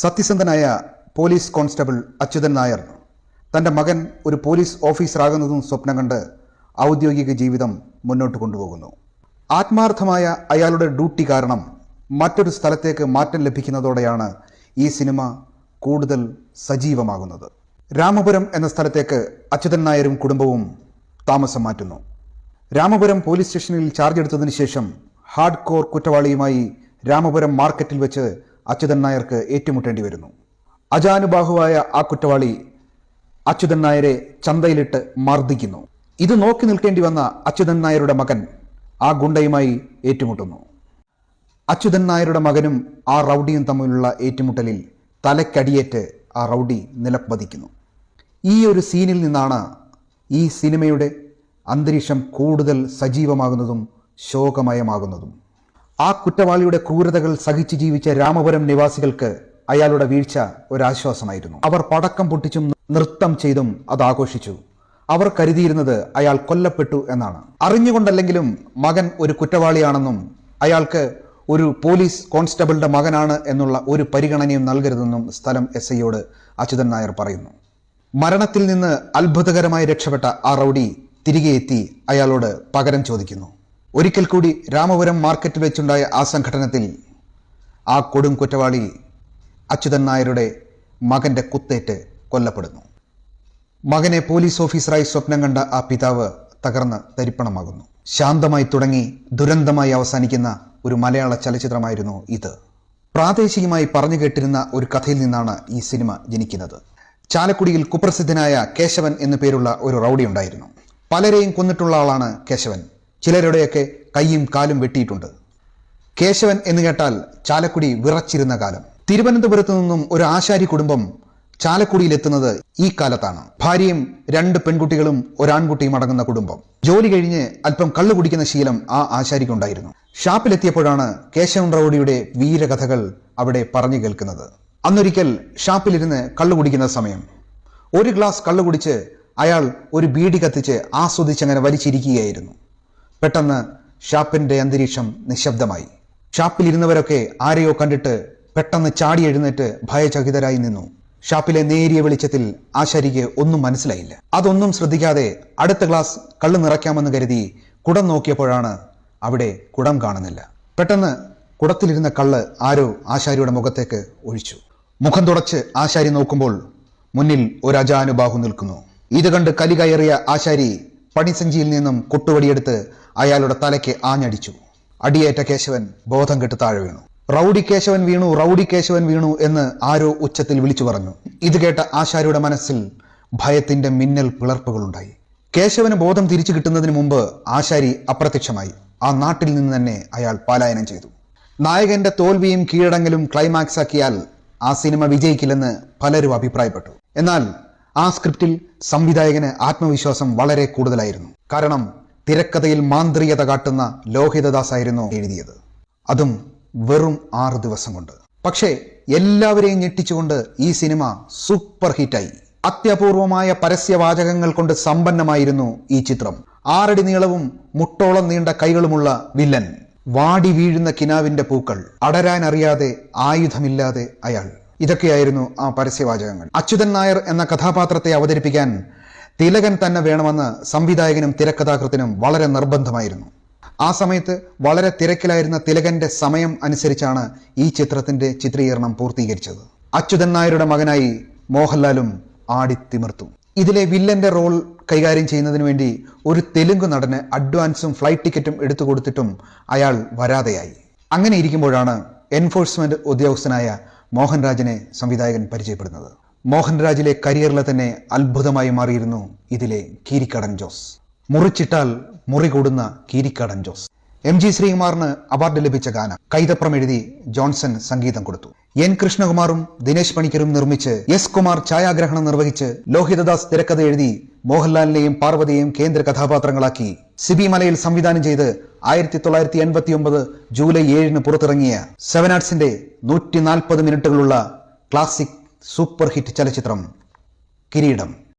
സത്യസന്ധനായ police constable Achuthan Nair തന്റെ മകൻ ഒരു പോലീസ് ഓഫീസറാകുന്നതും സ്വപ്നം കണ്ട് ഔദ്യോഗിക ജീവിതം മുന്നോട്ട് കൊണ്ടുപോകുന്നു. ആത്മാർത്ഥമായ അയാളുടെ ഡ്യൂട്ടി കാരണം മറ്റൊരു സ്ഥലത്തേക്ക് മാറ്റം ലഭിക്കുന്നതോടെയാണ് ഈ സിനിമ കൂടുതൽ സജീവമാകുന്നത്. രാമപുരം എന്ന സ്ഥലത്തേക്ക് അച്യുതൻ നായരും കുടുംബവും താമസം മാറ്റുന്നു. രാമപുരം പോലീസ് സ്റ്റേഷനിൽ ചാർജ് എടുത്തതിന് ശേഷം ഹാർഡ് കോർ കുറ്റവാളിയുമായി രാമപുരം മാർക്കറ്റിൽ വെച്ച് അച്യുതൻ നായർക്ക് ഏറ്റുമുട്ടേണ്ടി വരുന്നു. അജാനുബാഹുവായ ആ കുറ്റവാളി അച്യുതൻ നായരെ ചന്തയിലിട്ട് മർദ്ദിക്കുന്നു. ഇത് നോക്കി നിൽക്കേണ്ടി വന്ന അച്യുതൻ നായരുടെ മകൻ ആ ഗുണ്ടയുമായി ഏറ്റുമുട്ടുന്നു. അച്യുതൻ നായരുടെ മകനും ആ റൗഡിയും തമ്മിലുള്ള ഏറ്റുമുട്ടലിൽ തലക്കടിയേറ്റ് ആ റൗഡി നിലപ്പതിക്കുന്നു. ഈ ഒരു സീനിൽ നിന്നാണ് ഈ സിനിമയുടെ അന്തരീക്ഷം കൂടുതൽ സജീവമാകുന്നതും ശോകമയമാകുന്നതും. ആ കുറ്റവാളിയുടെ ക്രൂരതകൾ സഹിച്ചു ജീവിച്ച രാമപുരം നിവാസികൾക്ക് അയാളുടെ വീഴ്ച ഒരാശ്വാസമായിരുന്നു. അവർ പടക്കം പൊട്ടിച്ചും നൃത്തം ചെയ്തും അത് ആഘോഷിച്ചു. അവർ കരുതിയിരുന്നത് അയാൾ കൊല്ലപ്പെട്ടു എന്നാണ്. അറിഞ്ഞുകൊണ്ടല്ലെങ്കിലും മകൻ ഒരു കുറ്റവാളിയാണെന്നും അയാൾക്ക് ഒരു പോലീസ് കോൺസ്റ്റബിളുടെ മകനാണ് എന്നുള്ള ഒരു പരിഗണനയും നൽകരുതെന്നും സ്ഥലം എസ് ഐയോട് അച്യുതൻ നായർ പറയുന്നു. മരണത്തിൽ നിന്ന് അത്ഭുതകരമായി രക്ഷപ്പെട്ട ആ റൗഡി തിരികെ എത്തി അയാളോട് പകരം ചോദിക്കുന്നു. ഒരിക്കൽ കൂടി രാമപുരം മാർക്കറ്റ് വെച്ചുണ്ടായ ആ സംഘടനത്തിൽ ആ കൊടും കുറ്റവാളി അച്യുതൻ നായരുടെ മകന്റെ കുത്തേറ്റ് കൊല്ലപ്പെടുന്നു. മകനെ പോലീസ് ഓഫീസറായി സ്വപ്നം കണ്ട ആ പിതാവ് തകർന്ന് തരിപ്പണമാകുന്നു. ശാന്തമായി തുടങ്ങി ദുരന്തമായി അവസാനിക്കുന്ന ഒരു മലയാള ചലച്ചിത്രമായിരുന്നു ഇത്. പ്രാദേശികമായി പറഞ്ഞു കേട്ടിരുന്ന ഒരു കഥയിൽ നിന്നാണ് ഈ സിനിമ ജനിക്കുന്നത്. ചാലക്കുടിയിൽ കുപ്രസിദ്ധനായ കേശവൻ എന്നു പേരുള്ള ഒരു റൗഡി ഉണ്ടായിരുന്നു. പലരെയും കൊന്നിട്ടുള്ള ആളാണ് കേശവൻ. ചിലരുടെയൊക്കെ കൈയും കാലും വെട്ടിയിട്ടുണ്ട്. കേശവൻ എന്ന് കേട്ടാൽ ചാലക്കുടി വിറച്ചിരുന്ന കാലം. തിരുവനന്തപുരത്ത് നിന്നും ഒരു ആശാരി കുടുംബം ചാലക്കുടിയിലെത്തുന്നത് ഈ കാലത്താണ്. ഭാര്യയും രണ്ട് പെൺകുട്ടികളും ഒരാൺകുട്ടിയും അടങ്ങുന്ന കുടുംബം. ജോലി കഴിഞ്ഞ് അല്പം കള്ളു കുടിക്കുന്ന ശീലം ആ ആശാരിക്കുണ്ടായിരുന്നു. ഷാപ്പിലെത്തിയപ്പോഴാണ് കേശവൻ റൗഡിയുടെ വീരകഥകൾ അവിടെ പറഞ്ഞു കേൾക്കുന്നത്. അന്നൊരിക്കൽ ഷാപ്പിലിരുന്ന് കള്ളു കുടിക്കുന്ന സമയം. ഒരു ഗ്ലാസ് കള്ളു കുടിച്ച് അയാൾ ഒരു ബീഡി കത്തിച്ച് ആസ്വദിച്ചങ്ങനെ വലിച്ചിരിക്കുകയായിരുന്നു. പെട്ടെന്ന് ഷാപ്പിന്റെ അന്തരീക്ഷം നിശബ്ദമായി. ഷാപ്പിലിരുന്നവരൊക്കെ ആരെയോ കണ്ടിട്ട് പെട്ടെന്ന് ചാടി എഴുന്നേറ്റ് ഭയചകിതരായി നിന്നു. ഷാപ്പിലെ നേരിയ വെളിച്ചത്തിൽ ആശാരിക്ക് ഒന്നും മനസ്സിലായില്ല. അതൊന്നും ശ്രദ്ധിക്കാതെ അടുത്ത ഗ്ലാസ് കള്ള് നിറയ്ക്കാമെന്ന് കരുതി കുടം നോക്കിയപ്പോഴാണ് അവിടെ കുടം കാണുന്നില്ല. പെട്ടെന്ന് കുടത്തിലിരുന്ന കള്ള് ആരോ ആശാരിയുടെ മുഖത്തേക്ക് ഒഴിച്ചു. മുഖം തുടച്ച് ആശാരി നോക്കുമ്പോൾ മുന്നിൽ ഒരു അജാനുബാഹു നിൽക്കുന്നു. ഇത് കണ്ട് കലി കയറിയ ആശാരി പണിസഞ്ചിയിൽ നിന്നും കൊട്ടുവടിയെടുത്ത് അയാളുടെ തലയ്ക്ക് ആഞ്ഞടിച്ചു. അടിയേറ്റ കേശവൻ ബോധം കെട്ട് താഴെ വീണു. റൗഡി കേശവൻ വീണു റൗഡി കേശവൻ വീണു എന്ന് ആരോ ഉച്ചത്തിൽ വിളിച്ചു പറഞ്ഞു. ഇത് കേട്ട ആശാരിയുടെ മനസ്സിൽ ഭയത്തിന്റെ മിന്നൽ പിളർപ്പുകളുണ്ടായി. കേശവന് ബോധം തിരിച്ചു കിട്ടുന്നതിന് മുമ്പ് ആശാരി അപ്രത്യക്ഷമായി. ആ നാട്ടിൽ നിന്ന് തന്നെ അയാൾ പലായനം ചെയ്തു. നായകന്റെ തോൽവിയും കീഴടങ്ങലും ക്ലൈമാക്സ് ആക്കിയാൽ ആ സിനിമ വിജയിക്കില്ലെന്ന് പലരും അഭിപ്രായപ്പെട്ടു. എന്നാൽ ആ സ്ക്രിപ്റ്റിൽ സംവിധായകന് ആത്മവിശ്വാസം വളരെ കൂടുതലായിരുന്നു. കാരണം തിരക്കഥയിൽ മാന്ത്രികത കാട്ടുന്ന ലോഹിതദാസ് ആയിരുന്നു എഴുതിയത്. അതും വെറും ആറ് ദിവസം കൊണ്ട്. പക്ഷേ എല്ലാവരെയും ഞെട്ടിച്ചുകൊണ്ട് ഈ സിനിമ സൂപ്പർ ഹിറ്റായി. അത്യപൂർവമായ പരസ്യവാചകങ്ങൾ കൊണ്ട് സമ്പന്നമായിരുന്നു ഈ ചിത്രം. ആറടി നീളവും മുട്ടോളം നീണ്ട കൈകളുമുള്ള വില്ലൻ. വാടി വീഴുന്ന കിനാവിന്റെ പൂക്കൾ. അടരാൻ അറിയാതെ ആയുധമില്ലാതെ അയാൾ. ഇതൊക്കെയായിരുന്നു ആ പരസ്യവാചകങ്ങൾ. അച്യുതൻ നായർ എന്ന കഥാപാത്രത്തെ അവതരിപ്പിക്കാൻ തിലകൻ തന്നെ വേണമെന്ന് സംവിധായകനും തിരക്കഥാകൃത്തിനും വളരെ നിർബന്ധമായിരുന്നു. ആ സമയത്ത് വളരെ തിരക്കിലായിരുന്ന തിലകന്റെ സമയം അനുസരിച്ചാണ് ഈ ചിത്രത്തിന്റെ ചിത്രീകരണം പൂർത്തീകരിച്ചത്. അച്യുതൻ നായരുടെ മകനായി മോഹൻലാലും ആടിത്തിമിർത്തു ഇതിലെ വില്ലന്റെ റോൾ കൈകാര്യം ചെയ്യുന്നതിന് വേണ്ടി ഒരു തെലുങ്ക് നടന് അഡ്വാൻസും ഫ്ലൈറ്റ് ടിക്കറ്റും എടുത്തു കൊടുത്തിട്ടും അയാൾ വരാതെയായി. അങ്ങനെ ഇരിക്കുമ്പോഴാണ് എൻഫോഴ്സ്മെന്റ് ഉദ്യോഗസ്ഥനായ മോഹൻരാജിനെ സംവിധായകൻ പരിചയപ്പെടുന്നത്. മോഹൻരാജിലെ കരിയറിലെ തന്നെ അത്ഭുതമായി മാറിയിരുന്നു ഇതിലെ കീരിക്കടൻ ജോസ്. മുറിച്ചിട്ടാൽ മുറി കൂടുന്ന കീരിക്കടൻ ജോസ്. എം ജി ശ്രീകുമാറിന് അവാർഡ് ലഭിച്ച ഗാനം കൈതപ്രം എഴുതി ജോൺസൺ സംഗീതം കൊടുത്തു. എൻ കൃഷ്ണകുമാറും ദിനേശ് പണിക്കരും നിർമ്മിച്ച് എസ് കുമാർ ഛായാഗ്രഹണം നിർവഹിച്ച് ലോഹിതദാസ് തിരക്കഥ എഴുതി മോഹൻലാലിനെയും പാർവതിയെയും കേന്ദ്ര കഥാപാത്രങ്ങളാക്കി സിബി മലയിൽ സംവിധാനം ചെയ്ത് ആയിരത്തി തൊള്ളായിരത്തി എൺപത്തി ഒമ്പത് ജൂലൈ ഏഴിന് പുറത്തിറങ്ങിയ സെവൻ ആർട്സിന്റെ നൂറ്റി നാൽപ്പത് മിനിറ്റുകളുള്ള ക്ലാസിക് സൂപ്പർ ഹിറ്റ് ചലച്ചിത്രം കിരീടം.